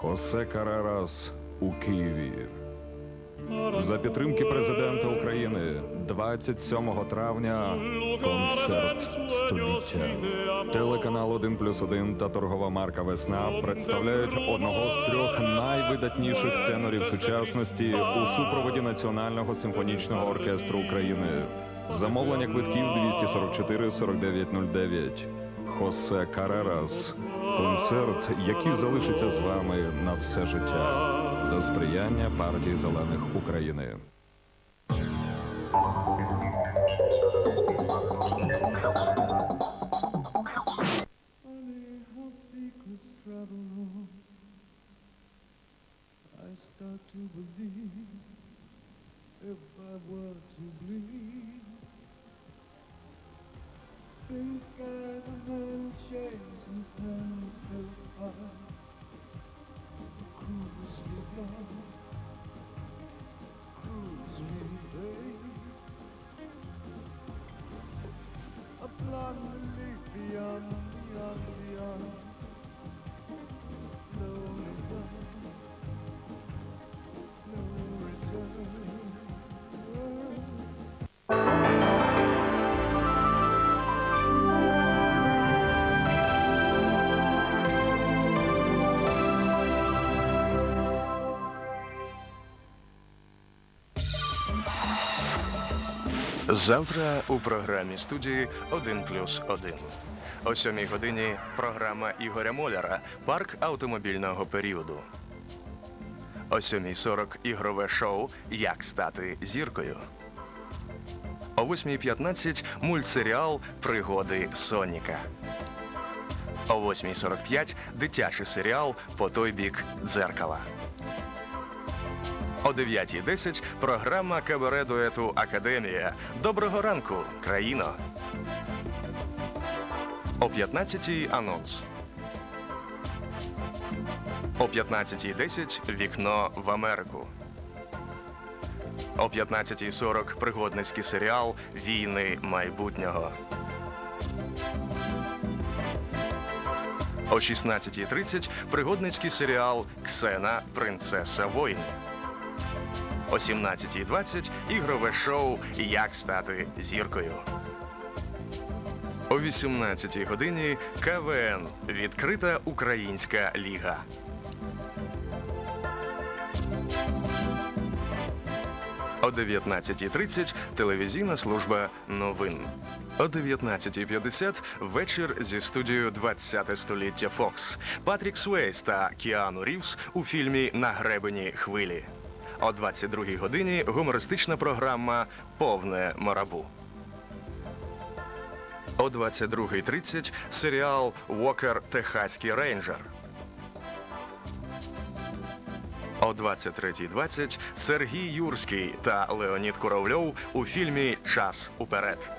Хосе Карерас у Києві. За підтримки президента України 27 травня концерт століття. Телеканал 1 плюс 1 та торгова марка Весна представляють одного з трьох найвидатніших тенорів сучасності у супроводі Національного симфонічного оркестру України. Замовлення квитків 244 4909. Хосе Карерас. Концерт, який залишиться з вами на все життя. За сприяння партії зелених України. I start to believe if I were to bleed, things can and change his hands heart, cruise with love. Завтра у програмі студії 1 плюс 1. О 7 годині програма Ігоря Моляра Парк автомобільного періоду. О 7.40 ігрове шоу Як стати зіркою. О 8.15 мультсеріал Пригоди Соніка. О 8.45 дитячий серіал По той бік дзеркала. О 9.10 програма кабаре дуету Академія. Доброго ранку, країно. О 15.00 анонс. О 15.10 вікно в Америку. О 15.40 пригодницький серіал Війни майбутнього. О 16.30 пригодницький серіал Ксена Принцеса воїн. О 17.20 ігрове шоу Як стати зіркою. О 18 годині КВН Відкрита Українська Ліга. О 19.30 телевізійна служба новин. О 19.50 вечір зі студією 20 століття Фокс. Патрік Суейс та Кіану Рівс у фільмі На гребені хвилі. О 22 годині гумористична програма Повне Марабу. О 22.30 серіал Вокер Техаський рейнджер. О 23.20 Сергій Юрський та Леонід Куравльов у фільмі Час уперед.